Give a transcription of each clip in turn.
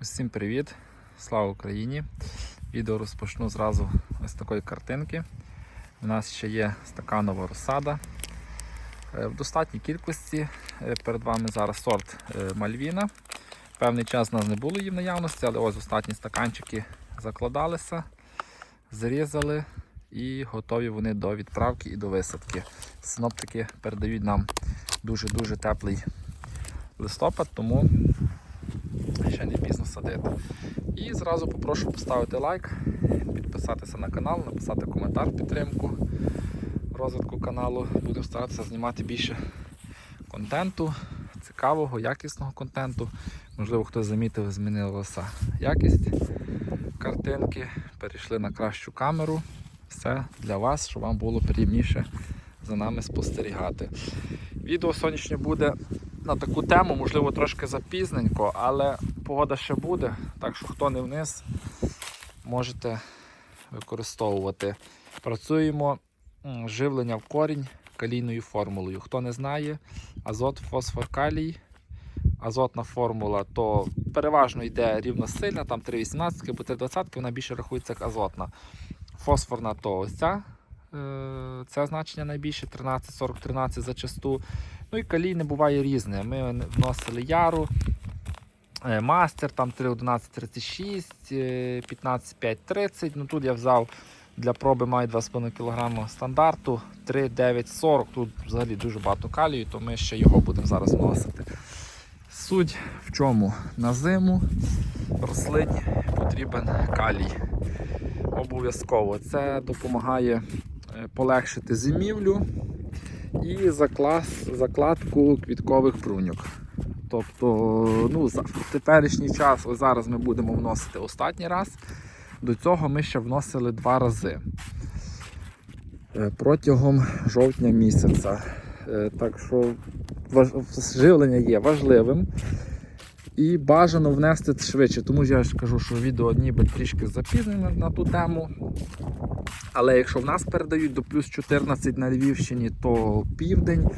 Всім привіт! Слава Україні! Відео розпочну зразу ось такої картинки. У нас ще є стаканова розсада Е, в достатній кількості. Е, Перед вами зараз сорт е, Мальвіна. Певний час у нас не було її в наявності, але ось остатні стаканчики закладалися, зрізали і готові вони до відправки і до висадки. Синоптики передають нам дуже-дуже теплий листопад, тому садити. І зразу попрошу поставити лайк, підписатися на канал, написати коментар в підтримку розвитку каналу. Будемо старатися знімати більше контенту, цікавого, якісного контенту. Можливо, хтось замітив, змінилася якість картинки. Перейшли на кращу камеру. Все для вас, щоб вам було приємніше за нами спостерігати. Відео сьогоднішнє буде на таку тему, можливо, трошки запізненько, але погода ще буде, так що хто не вниз, можете використовувати. Працюємо живлення в корінь калійною формулою. Хто не знає, азот, фосфор, калій. Азотна формула то переважно йде рівносильна, там 3,18 або 3,20, вона більше рахується як азотна. Фосфорна то ось ця, е, це значення найбільше 13, 40, 13 зачасту. Ну і калійне буває різне. Ми вносили яру, мастер, там 3,11,36, е, 15,5,30. Ну тут я взяв для проби маю 2,5 кг стандарту, 3,9,40. Тут взагалі дуже багато калію, то ми ще його будемо зараз вносити. Суть в чому? На зиму рослині потрібен калій. Обов'язково це допомагає е, полегшити зимівлю і заклас, закладку квіткових бруньок. Тобто, ну, в теперішній час, ось зараз ми будемо вносити останній раз. До цього ми ще вносили два рази е, протягом жовтня місяця. Е, Так що живлення є важливим. І бажано внести швидше, тому я ж кажу, що відео ніби трішки запізнене на ту тему. Але якщо в нас передають до плюс 14 на Львівщині, то південь,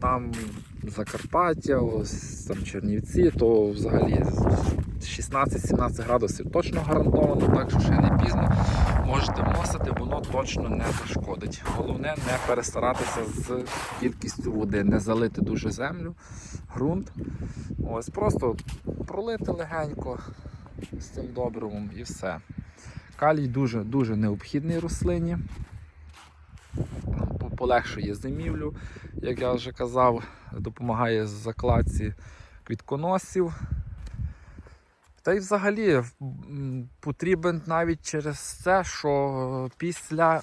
там Закарпаття, ось там Чернівці, то взагалі 16-17 градусів точно гарантовано, так що ще не пізно можете вносити, воно точно не зашкодить. Головне не перестаратися з кількістю води, не залити дуже землю, ґрунт. Ось просто пролити легенько з цим добривом і все. Калій дуже дуже необхідний рослині. По- Полегшує зимівлю, як я вже казав, допомагає закладці квітконосів. Та й взагалі потрібен навіть через це, що після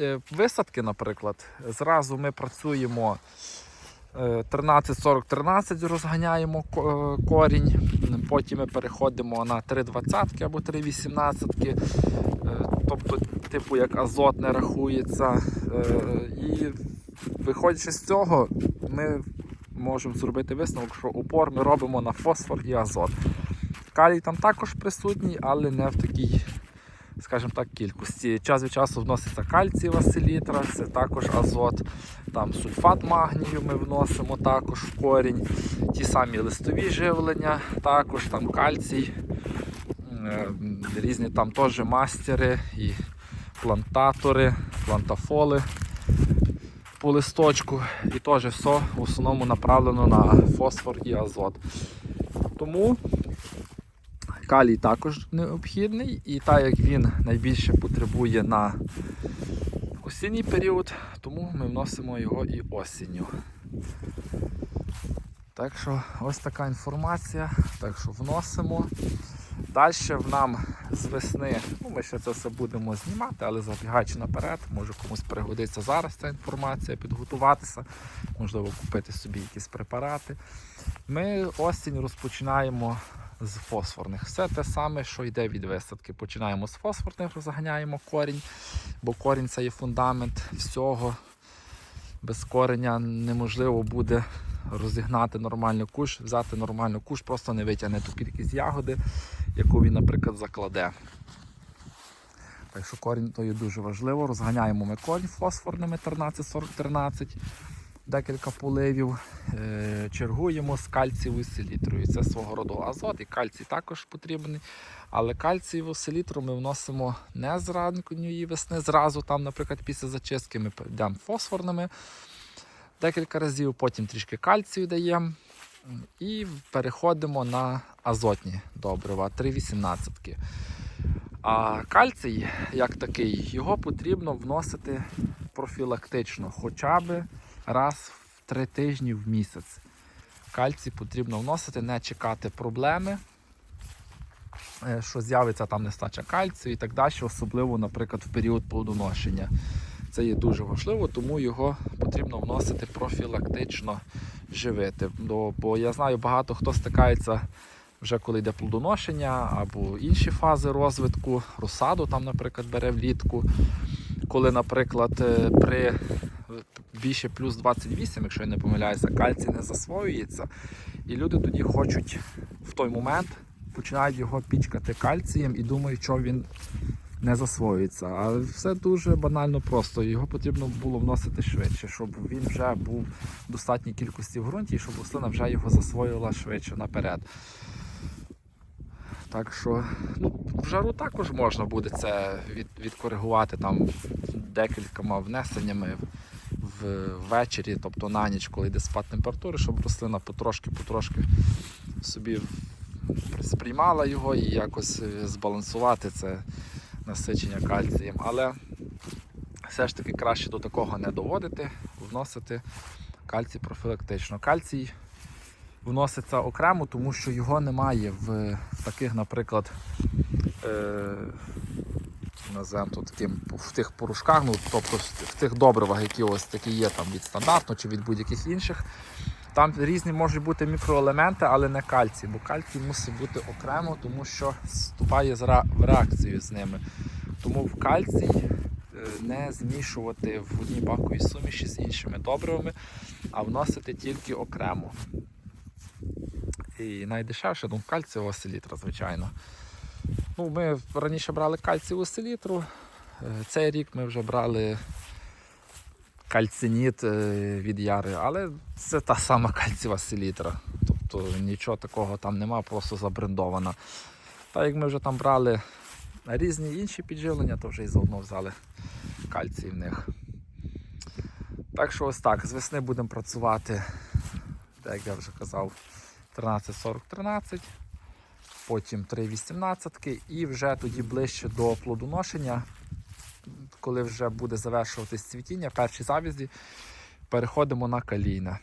е, висадки, наприклад, зразу ми працюємо 13-40-13 розганяємо е, корінь, потім ми переходимо на 3,20 або 3,18, е, тобто, типу як азот не рахується. Е, І виходячи з цього, ми можемо зробити висновок, що упор ми робимо на фосфор і азот. Калій там також присутній, але не в такій, скажімо так, кількості. Час від часу вноситься кальцієва селітра, це також азот. Там сульфат магнію ми вносимо також в корінь. Ті самі листові живлення, також там кальцій, е, різні там теж мастери і плантатори, плантафоли по листочку. І теж все в основному направлено на фосфор і азот. Тому калій також необхідний, і так як він найбільше потребує на осінній період, тому ми вносимо його і осінню. Так що ось така інформація. Так що вносимо. Далі в нам з весни, ну ми ще це все будемо знімати, але забігаючи наперед, може комусь пригодиться зараз ця інформація, підготуватися, можливо, купити собі якісь препарати. Ми осінь розпочинаємо з фосфорних. Все те саме, що йде від висадки. Починаємо з фосфорних, розганяємо корінь, бо корінь це є фундамент всього. Без кореня неможливо буде розігнати нормальну куш, взяти нормальну куш, просто не витягне ту кількість ягоди, яку він, наприклад, закладе. Так що корінь то є дуже важливо. Розганяємо ми корінь фосфорними 13-40-13. Декілька поливів. Е, Чергуємо з кальцієвою селітрою. Це свого роду азот і кальцій також потрібний. Але кальцієву селітру ми вносимо не з ранньої весни, зразу там, наприклад, після зачистки ми йдемо фосфорними декілька разів, потім трішки кальцію даємо і переходимо на азотні добрива 3,18. А кальцій, як такий, його потрібно вносити профілактично, хоча б раз в три тижні в місяць. Кальцій потрібно вносити, не чекати проблеми, е, що з'явиться там нестача кальцію і так далі, особливо, наприклад, в період плодоношення. Це є дуже важливо, тому його потрібно вносити профілактично живити. Бо- я знаю, багато хто стикається вже коли йде плодоношення або інші фази розвитку, розсаду там, наприклад, бере влітку. Коли, наприклад, е, при більше плюс 28, якщо я не помиляюся, кальцій не засвоюється. І люди тоді хочуть в той момент починають його пічкати кальцієм і думають, що він не засвоюється. Але все дуже банально просто. Його потрібно було вносити швидше, щоб він вже був в достатній кількості в ґрунті і щоб рослина вже його засвоїла швидше наперед. Так що ну, в жару також можна буде це від, відкоригувати там декількома внесеннями ввечері, тобто на ніч, коли йде спад температури, щоб рослина потрошки-потрошки собі сприймала його і якось е, збалансувати це насичення кальцієм. Але все ж таки краще до такого не доводити, вносити кальцій профілактично. Кальцій вноситься окремо, тому що його немає в, таких, наприклад, е, називаємо то таким в тих порошках, ну, тобто в тих добривах, які ось такі є там від стандартного чи від будь-яких інших. Там різні можуть бути мікроелементи, але не кальцій, бо кальцій мусить бути окремо, тому що вступає в реакцію з ними. Тому в кальцій е, не змішувати в одній баковій суміші з іншими добривами, а вносити тільки окремо. І найдешевше, ну, кальцієва селітра, звичайно. Ну, ми раніше брали кальцієву селітру. Е, Цей рік ми вже брали кальциніт е, від яри, але це та сама кальцієва селітра. Тобто нічого такого там нема, просто забрендована. Та як ми вже там брали різні інші підживлення, то вже і заодно взяли кальцій в них. Так що ось так, з весни будемо працювати, як я вже казав, 13-40-13, потім 3-18 і вже тоді ближче до плодоношення, коли вже буде завершуватись цвітіння, перші завізі, переходимо на калійне.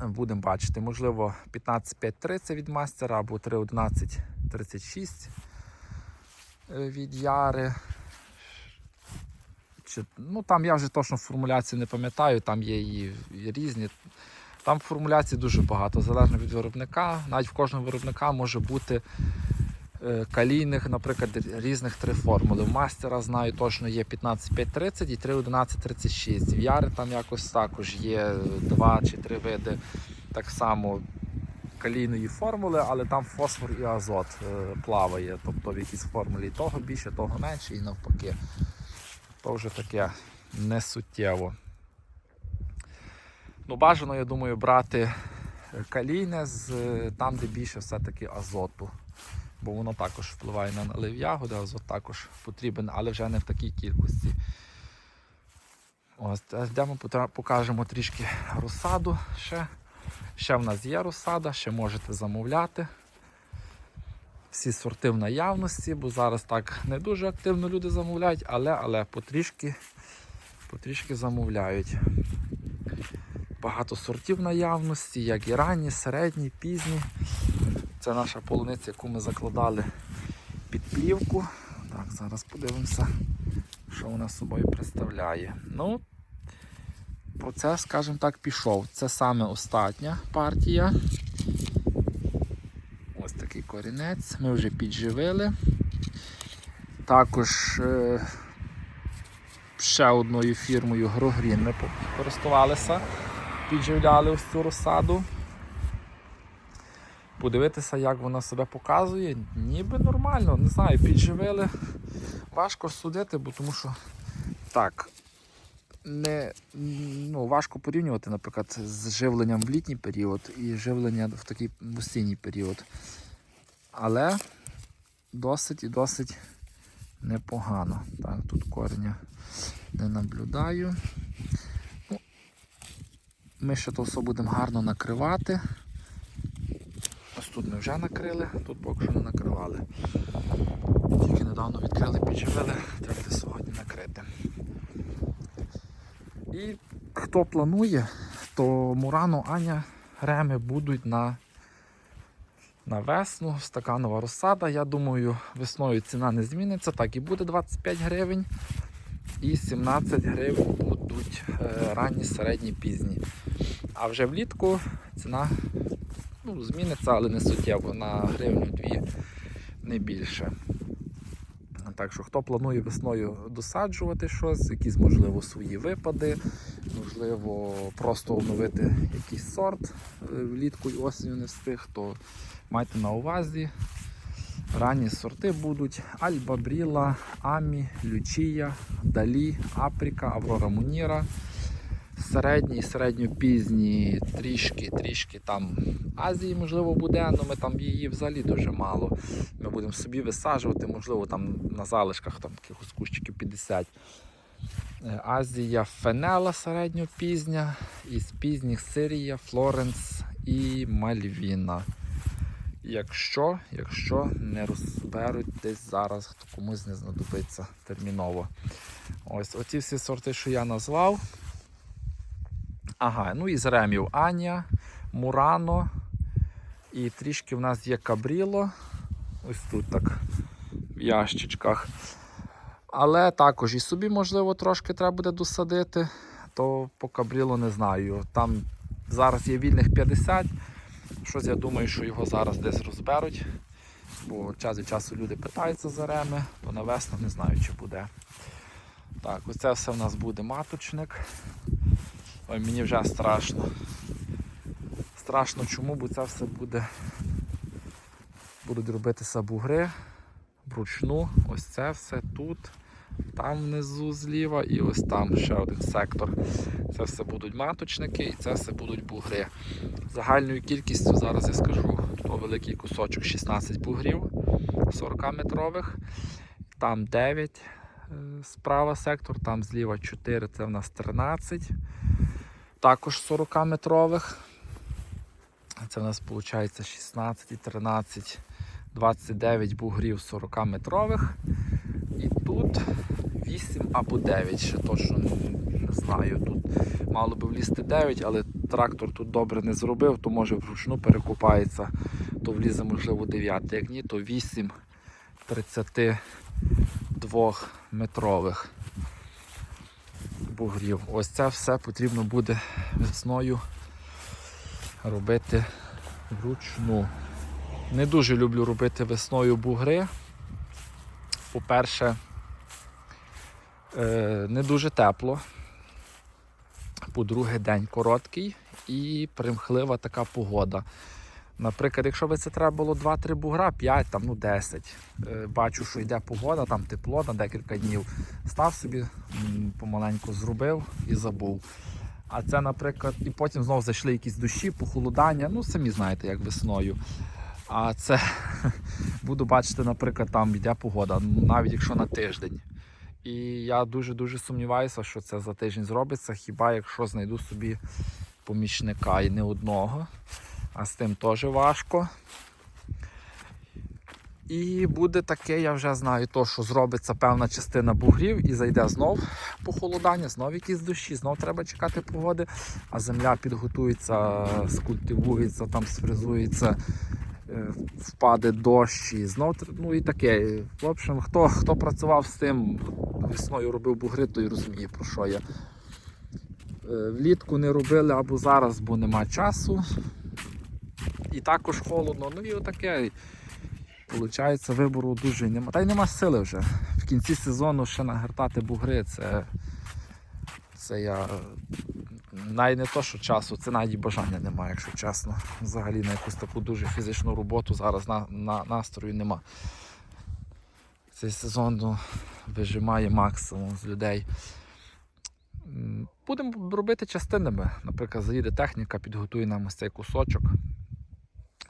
Будемо бачити, можливо, 15-5-30 від мастера або 3-11-36 е, від яри. Чи, ну, там я вже точно формуляцію не пам'ятаю, там є і, і різні. Там формуляцій дуже багато, залежно від виробника. Навіть в кожного виробника може бути е, калійних, наприклад, різних три формули. В мастера знаю точно є 15-5-30 і 3-11-36. В яри там якось також є два чи три види так само калійної формули, але там фосфор і азот е, плаває. Тобто в якійсь формулі того більше, того менше і навпаки. То вже таке не суттєво. Ну, бажано, я думаю, брати е, калійне з е, там, де більше все-таки азоту. Бо воно також впливає на налив ягоди, азот також потрібен, але вже не в такій кількості. Ось, е, йдемо, покажемо трішки розсаду ще. Ще в нас є розсада, ще можете замовляти. Всі сорти в наявності, бо зараз так не дуже активно люди замовляють, але, але потрішки, потрішки замовляють. Багато сортів наявності, як і ранні, середні, пізні. Це наша полуниця, яку ми закладали під плівку. Так, зараз подивимося, що вона собою представляє. Ну, процес, скажімо так, пішов. Це саме остання партія. Ось такий корінець. Ми вже підживили. Також е, ще одною фірмою Грогрін ми користувалися, підживляли ось цю розсаду. Подивитися, як вона себе показує, ніби нормально, не знаю, підживили. Важко судити, бо тому що так, не, ну, важко порівнювати, наприклад, з живленням в літній період і живлення в такий осінній період. Але досить і досить непогано. Так, тут кореня не наблюдаю. Ми ще то будемо гарно накривати. Ось тут ми вже накрили, тут поки що не накривали. Тільки недавно відкрили, підживили, треба сьогодні накрити. І хто планує, то Мурано, Аня, Реми будуть на, на весну, стаканова розсада. Я думаю, весною ціна не зміниться, так і буде 25 гривень. І 17 гривень будуть е, ранні, середні, пізні. А вже влітку ціна ну, зміниться, але не суттєво, на гривню-дві не більше. Так що, хто планує весною досаджувати щось, якісь, можливо, свої випади, можливо, просто обновити якийсь сорт е, влітку і осінню не встиг, то майте на увазі. Ранні сорти будуть Альба Бріла, Амі, Лючія, Далі, Апріка, Аврора Муніра. Середні, середньопізні, трішки, трішки там Азії, можливо, буде, але ми там її взагалі дуже мало. Ми будемо собі висаджувати, можливо, там на залишках там якихось кущиків 50. Е, Азія Фенела середньопізня, із пізніх Сирія, Флоренс і Мальвіна. Якщо, якщо не розберуть десь зараз, то комусь не знадобиться терміново. Ось оці всі сорти, що я назвав. Ага, ну і з ремів Аня, Мурано. І трішки в нас є кабріло. Ось тут так в ящичках. Але також і собі, можливо, трошки треба буде досадити, то по кабріло не знаю. Там зараз є вільних 50. Щось я думаю, що його зараз десь розберуть. Бо час від часу люди питаються за реми, то на весну не знаю, чи буде. Так, оце все в нас буде маточник. Ой, мені вже страшно. Страшно чому, бо це все буде. Будуть робитися бугри вручну. Ось це все тут, там внизу зліва і ось там ще один сектор. Це все будуть маточники і це все будуть бугри. Загальною кількістю зараз я скажу, то великий кусочок 16 бугрів 40-метрових, там 9 е, справа сектор, там зліва 4, це в нас 13 також 40-метрових. Це в нас виходить 16, 13, 29 бугрів 40-метрових. Тут 8 або 9, ще точно не знаю. Тут мало би влізти 9, але трактор тут добре не зробив, то може вручну перекопається, то влізе, можливо, 9. Як ні, то 8 32 метрових бугрів. Ось це все потрібно буде весною робити вручну. Не дуже люблю робити весною бугри. По-перше, не дуже тепло. По-друге, день короткий і примхлива така погода. Наприклад, якщо би це треба було 2-3 бугра, 5, там, ну 10. Е, Бачу, що йде погода, там тепло на декілька днів. Став собі, помаленьку зробив і забув. А це, наприклад, і потім знову зайшли якісь дощі, похолодання, ну самі знаєте, як весною. А це буду бачити, наприклад, там йде погода, навіть якщо на тиждень. І я дуже-дуже сумніваюся, що це за тиждень зробиться, хіба якщо знайду собі помічника і не одного а з тим теж важко. І буде таке, я вже знаю, то, що зробиться певна частина бугрів і зайде знов похолодання, знов якісь дощі, знов треба чекати погоди, а земля підготується, скультивується, там сфризується, впаде дощ і знов ну і таке. В общем, хто, хто працював з тим, весною робив бугри, той розуміє, про що я. Е, Влітку не робили або зараз, бо нема часу і також холодно. Ну і отаке. Получається, вибору дуже нема. Та й нема сили вже. В кінці сезону ще нагортати бугри, це, це я навіть не то, що часу, це навіть бажання немає, якщо чесно. Взагалі на якусь таку дуже фізичну роботу зараз на, на, настрою нема. Цей сезон ну, вижимає максимум з людей. Будемо робити частинами. Наприклад, заїде техніка, підготує нам ось цей кусочок.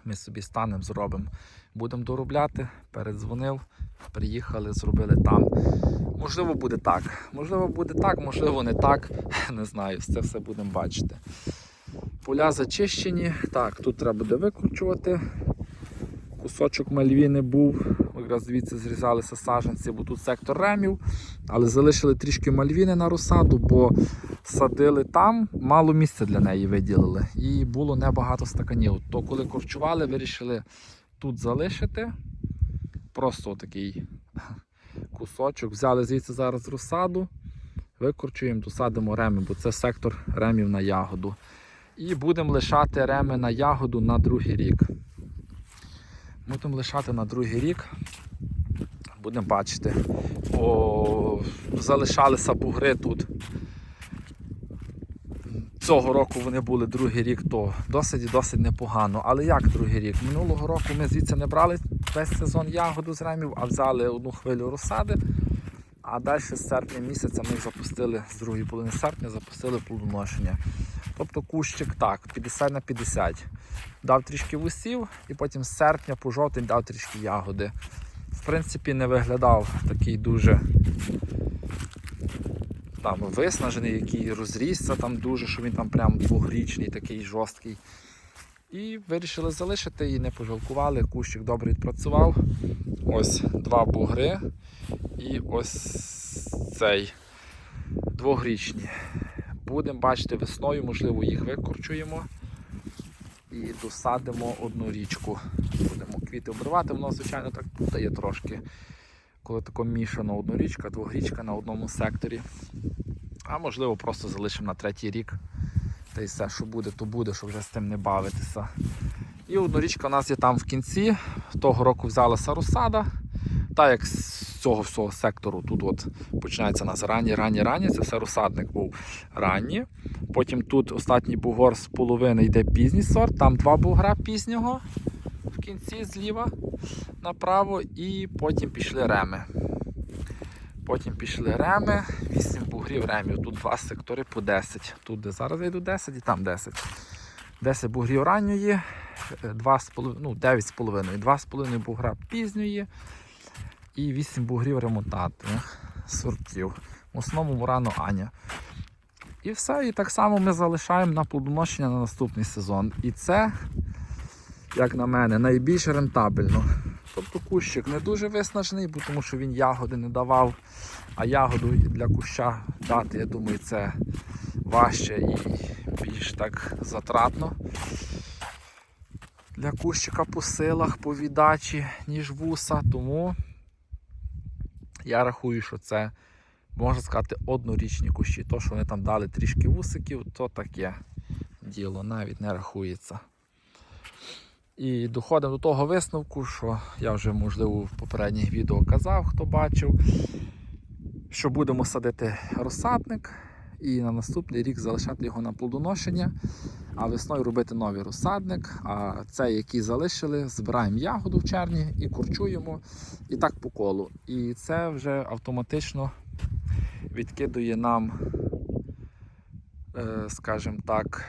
Ми собі станемо, зробимо. Будемо доробляти, передзвонив, приїхали, зробили там. Можливо, буде так. Можливо, буде так, можливо, не так. Не знаю, це все будемо бачити. Поля зачищені. Так, тут треба буде викручувати. Кусочок мальвіни був. Якраз звідси зрізалися саджанці, бо тут сектор ремів. Але залишили трішки мальвіни на розсаду, бо садили там, мало місця для неї виділили. І було небагато стаканів. То коли корчували, вирішили тут залишити. Просто такий кусочок. Взяли звідси зараз розсаду, викорчуємо, досадимо реми, бо це сектор ремів на ягоду. І будемо лишати реми на ягоду на другий рік. Будемо лишати на другий рік. Будемо бачити. О, залишалися бугри тут. Цього року вони були другий рік, то досить і досить непогано. Але як другий рік? Минулого року ми звідси не брали весь сезон ягоду з ремів, а взяли одну хвилю розсади. А далі з серпня місяця ми запустили з другої половини серпня, запустили плодоношення. Тобто кущик так, 50 на 50. Дав трішки вусів і потім з серпня по жовтень дав трішки ягоди. В принципі, не виглядав такий дуже там виснажений, який розрісся там дуже, що він там прям двохрічний, такий жорсткий. І вирішили залишити і не пожалкували. Кущик добре відпрацював. Ось два бугри і ось цей двохрічні. Будемо бачити весною, можливо, їх викорчуємо і досадимо одну річку. Будемо квіти обривати, воно, звичайно, так путає трошки, коли тако мішано однорічка, двогрічка на одному секторі. А можливо, просто залишимо на третій рік. Та й все, що буде, то буде, щоб вже з тим не бавитися. І однорічка у нас є там в кінці. Того року взялася розсада. Та як з цього всього сектору тут от починається у нас ранні, ранні, ранні. Це все розсадник був ранні. Потім тут останній бугор з половини йде пізній сорт, там два бугра пізнього в кінці зліва направо, і потім пішли реми. Потім пішли реми, 8 бугрів ремів. Тут два сектори по 10. Тут де зараз я йду 10 і там 10. 10 бугрів ранньої, 2,5, ну, 9,5, 2,5 бугра пізньої і 8 бугрів ремонтатних сортів. В основному рано Аня. І все, і так само ми залишаємо на плодоношення на наступний сезон. І це, як на мене, найбільш рентабельно. Тобто кущик не дуже виснажений, бо тому що він ягоди не давав. А ягоду для куща дати, я думаю, це важче і більш так затратно. Для кущика по силах, по віддачі, ніж вуса. Тому я рахую, що це, можна сказати, однорічні кущі. То, що вони там дали трішки вусиків, то таке діло навіть не рахується. І доходимо до того висновку, що я вже, можливо, в попередніх відео казав, хто бачив, що будемо садити розсадник і на наступний рік залишати його на плодоношення, а весною робити новий розсадник. А цей, який залишили, збираємо ягоду в червні і корчуємо, і так по колу. І це вже автоматично відкидує нам, е, скажімо так,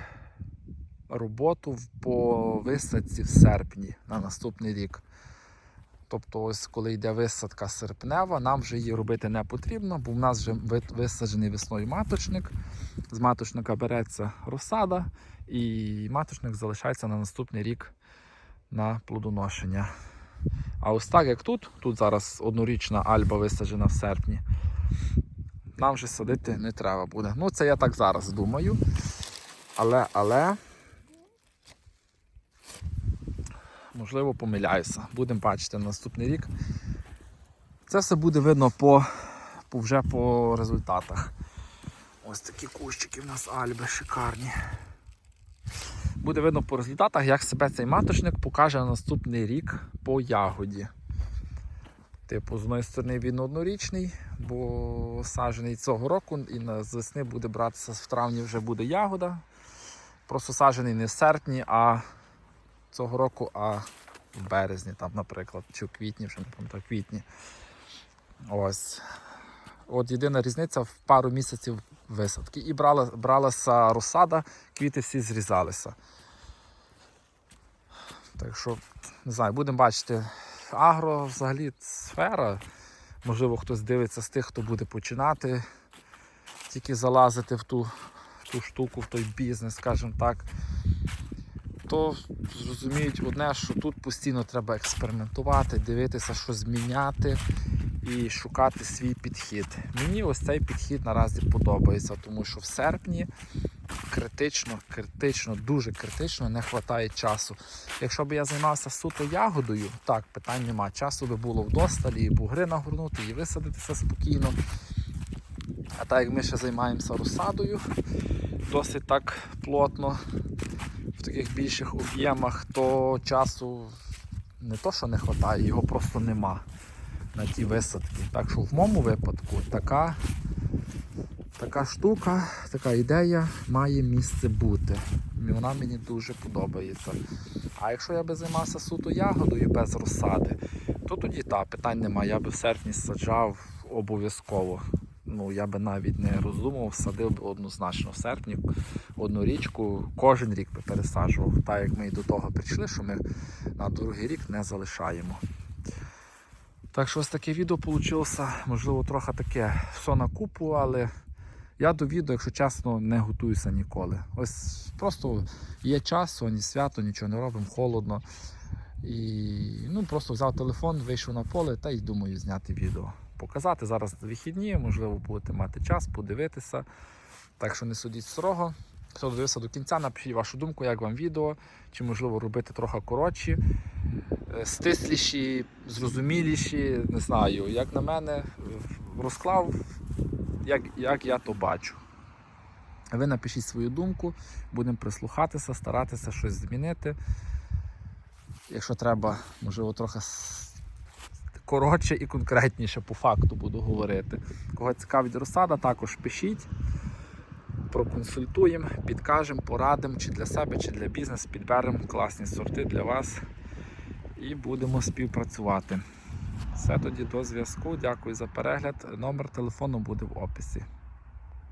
роботу по висадці в серпні на наступний рік. Тобто, ось коли йде висадка серпнева, нам вже її робити не потрібно, бо в нас вже висаджений весною маточник. З маточника береться розсада, і маточник залишається на наступний рік на плодоношення. А ось так як тут, тут зараз однорічна альба висаджена в серпні, нам вже садити не треба буде. Ну, це я так зараз думаю. Але, але. Можливо, помиляюся. Будемо бачити на наступний рік. Це все буде видно по, по вже по результатах. Ось такі кущики в нас альби шикарні. Буде видно по результатах, як себе цей маточник покаже на наступний рік по ягоді. Типу, з одної сторони він однорічний, бо саджений цього року і з весни буде братися в травні вже буде ягода. Просто саджений не в серпні, а цього року, а в березні, там, наприклад, чи в квітні, вже не пам'ятаю, квітні. Ось. От єдина різниця в пару місяців висадки. І брала, бралася розсада, квіти всі зрізалися. Так що, не знаю, будемо бачити. Агро взагалі сфера. Можливо, хтось дивиться з тих, хто буде починати тільки залазити в ту, в ту штуку, в той бізнес, скажімо так. То зрозуміють одне, що тут постійно треба експериментувати, дивитися, що зміняти і шукати свій підхід. Мені ось цей підхід наразі подобається, тому що в серпні критично, критично, дуже критично не вистачає часу. Якщо б я займався суто ягодою, так, питань нема. Часу би було вдосталі, і бугри нагорнути, і висадитися спокійно. А так як ми ще займаємося розсадою досить так плотно, в таких більших об'ємах, то часу не то, що не вистачає, його просто нема на ті висадки. Так що в моєму випадку така, така штука, така ідея має місце бути. І Вона мені дуже подобається. А якщо я би займався суто ягодою без розсади, то тоді так, питань немає. Я би в серпні саджав обов'язково. Ну, я би навіть не роздумував, садив би однозначно в серпні одну річку, кожен рік би пересаджував. Так як ми і до того прийшли, що ми на другий рік не залишаємо. Так що ось таке відео вийшло, можливо, трохи таке все на купу, але я до відео, якщо чесно, не готуюся ніколи. Ось просто є час, сьогодні свято, нічого не робимо, холодно. І ну, просто взяв телефон, вийшов на поле та й думаю зняти відео. Показати зараз вихідні, можливо, будете мати час, подивитися. Так що не судіть строго. Хто дивився до кінця, напишіть вашу думку, як вам відео, чи можливо робити трохи коротші, е, стисліші, зрозуміліші, не знаю, як на мене, розклав, як, як я то бачу. Ви напишіть свою думку, будемо прислухатися, старатися щось змінити. Якщо треба, можливо, трохи коротше і конкретніше по факту буду говорити. Кого цікавить розсада, також пишіть, проконсультуємо, підкажемо, порадимо чи для себе, чи для бізнесу, підберемо класні сорти для вас і будемо співпрацювати. Все тоді до зв'язку. Дякую за перегляд. Номер телефону буде в описі.